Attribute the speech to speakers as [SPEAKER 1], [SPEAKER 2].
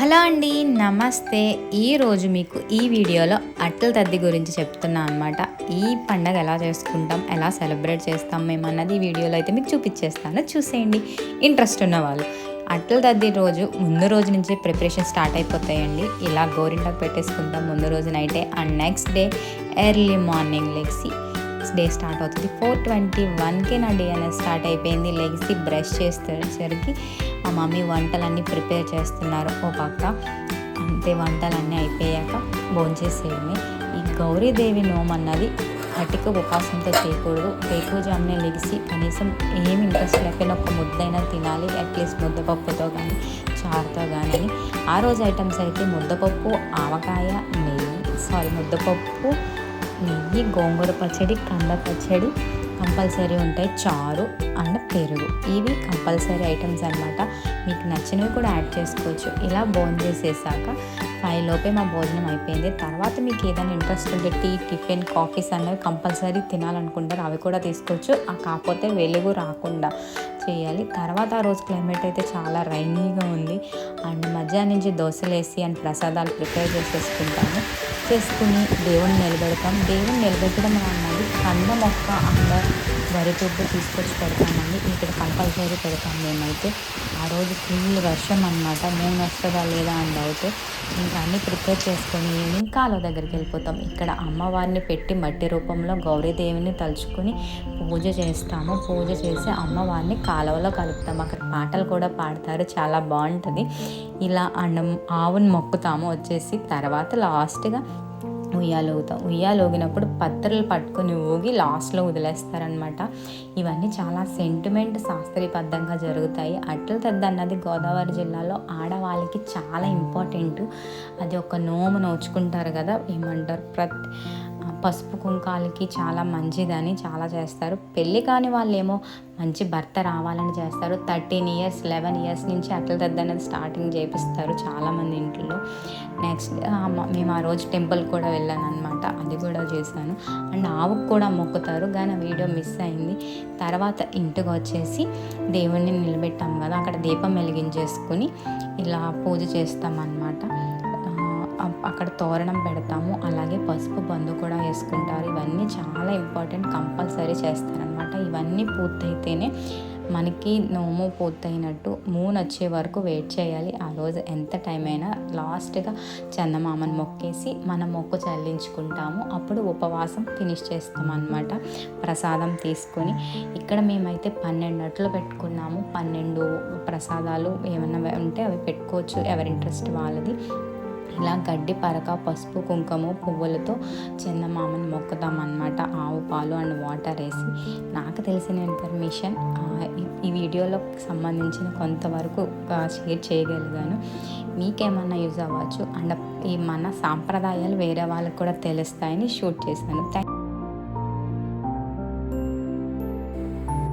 [SPEAKER 1] Hello అండి నమస్తే. ఈరోజు మీకు ఈ వీడియోలో అట్టల తద్ది గురించి చెప్తున్నా అనమాట ఈ పండగ ఎలా చేసుకుంటాం ఎలా సెలబ్రేట్ చేస్తాం మేము అన్నది ఈ వీడియోలో అయితే మీకు చూపించేస్తాను. చూసేయండి. ఇంట్రెస్ట్ ఉన్న వాళ్ళు. అట్టల తద్ది రోజు ముందు రోజు నుంచి ప్రిపరేషన్ స్టార్ట్ అయిపోతాయండి. ఇలా గోరింటాకు పెట్టేసుకుంటాం. ముందు రోజు నైటే and next day early morning లెగ్సి day start అవుతుంది. ఫోర్ ట్వంటీ వన్కే నా డే అనేది స్టార్ట్ అయిపోయింది. లెగ్సి బ్రష్ చేసేసరికి మా మమ్మీ వంటలన్నీ ప్రిపేర్ చేస్తున్నారు. ఓ పక్క అంతే వంటలన్నీ అయిపోయాక భోంచేసేయడమే ఈ గౌరీదేవి నోమ్ అన్నది అటిక ఉపాసంతో చేయకూడదు. జామునే లెగిసి కనీసం ఏమి ఇంట్రెస్ట్ లేకపోయినా ఒక ముద్దైనా తినాలి. అట్లీస్ట్ ముద్దపప్పుతో కానీ చారుతో కానీ ఆ రోజు ఐటమ్స్ అయితే ముద్దపప్పు ఆవకాయ నెయ్యి. సారీ ముద్దపప్పు నెయ్యి గోంగూర పచ్చడి కంద పచ్చడి కంపల్సరీ ఉంటాయి చారు అండ్ పెరుగు. ఇవి కంపల్సరీ ఐటమ్స్ అనమాట మీకు నచ్చినవి కూడా యాడ్ చేసుకోవచ్చు. ఇలా భోజనం చేసేసాక ఫైవ్ లోపే మా భోజనం అయిపోయింది. తర్వాత మీకు ఏదైనా ఇంట్రెస్ట్ ఉంటే టీ టిఫిన్ కాఫీస్ అనేవి కంపల్సరీ తినాలనుకుంటారు అవి కూడా తీసుకోవచ్చు. కాకపోతే వెలుగు రాకుండా చేయాలి. తర్వాత ఆ రోజు క్లైమేట్ అయితే చాలా రైనీగా ఉంది. అండ్ మధ్యాహ్నం నుంచి దోశలు వేసి అండ్ ప్రసాదాలు ప్రిపేర్ చేసేసుకుంటాము. చేసుకుని దేవుని నిలబెడతాం. దేవుని నిలబెట్టడం అన్నది కంద మొక్క అండ్ వరి తుప్పు తీసుకొచ్చి పెడతామండి. ఇక్కడ కంపల్సరీ పెడతాం మేమైతే. ఆ రోజు ఫుల్ వర్షం అనమాట మేము వస్తుందా లేదా అని డౌట్ ఇంకా అన్నీ ప్రిపేర్ చేసుకొని ఈవినింగ్ కాలువ దగ్గరికి వెళ్ళిపోతాం. ఇక్కడ అమ్మవారిని పెట్టి మట్టి రూపంలో గౌరీదేవిని తలుచుకొని పూజ చేస్తాము. పూజ చేసి అమ్మవారిని కాలువలో కలుపుతాము. అక్కడ పాటలు కూడా పాడతారు. చాలా బాగుంటుంది. ఇలా అన్నం ఆవుని మొక్కుతాము వచ్చేసి. తర్వాత లాస్ట్గా ఉయ్యాలు ఊగుతాం ఉయ్యాలు ఊగినప్పుడు పత్రలు పట్టుకొని ఊగి లాస్ట్లో వదిలేస్తారనమాట ఇవన్నీ చాలా సెంటిమెంట్ శాస్త్రీయబద్ధంగా జరుగుతాయి. అట్ల తద్ద అన్నది గోదావరి జిల్లాలో ఆడవాళ్ళకి చాలా ఇంపార్టెంట్ అది ఒక నోము నోచుకుంటారు కదా ఏమంటారు? ప్రతి పసుపు కుంకాలకి చాలా మంచిదని చాలా చేస్తారు. పెళ్ళి కాని వాళ్ళు ఏమో మంచి భర్త రావాలని చేస్తారు. థర్టీన్ ఇయర్స్ లెవెన్ ఇయర్స్ నుంచి అట్ల దద్ద అనేది స్టార్టింగ్ చేపిస్తారు చాలామంది ఇంట్లో. నెక్స్ట్ మేము ఆ రోజు టెంపుల్ కూడా వెళ్ళాను అనమాట అది కూడా చేశాను. అండ్ ఆవుకు కూడా మొక్కుతారు కానీ వీడియో మిస్ అయింది. తర్వాత ఇంటికి వచ్చేసి దేవుణ్ణి నిలబెట్టాం కదా అక్కడ దీపం వెలిగించేసుకుని ఇలా పూజ చేస్తాం అన్నమాట అక్కడ తోరణం పెడతాము. అలాగే పసుపు బంధు కూడా వేసుకుంటారు. ఇవన్నీ చాలా ఇంపార్టెంట్. కంపల్సరీ చేస్తారనమాట ఇవన్నీ పూర్తయితేనే మనకి నోము పూర్తయినట్టు మూన్ వచ్చే వరకు వెయిట్ చేయాలి. ఆ రోజు ఎంత టైం అయినా లాస్ట్గా చందమామని మొక్కేసి మన మొక్కు చెల్లించుకుంటాము. అప్పుడు ఉపవాసం ఫినిష్ చేస్తాం అనమాట ప్రసాదం తీసుకొని ఇక్కడ మేమైతే పన్నెండు అట్లు పెట్టుకున్నాము. పన్నెండు ప్రసాదాలు ఏమైనా ఉంటే అవి పెట్టుకోవచ్చు. ఎవరి ఇంట్రెస్ట్ వాళ్ళది. ఇలా గడ్డి పరక పసుపు కుంకుమ పువ్వులతో చందమామని మొక్కుతామన్నమాట ఆవు పాలు అండ్ వాటర్ వేసి. నాకు తెలిసిన ఇన్ఫర్మేషన్ ఈ వీడియోలో సంబంధించిన కొంతవరకు షేర్ చేయగలిగాను. మీకేమన్నా యూజ్ అవ్వచ్చు. అండ్ ఈ మన సాంప్రదాయాలు వేరే వాళ్ళకి కూడా తెలుస్తాయని షూట్ చేశాను. థ్యాంక్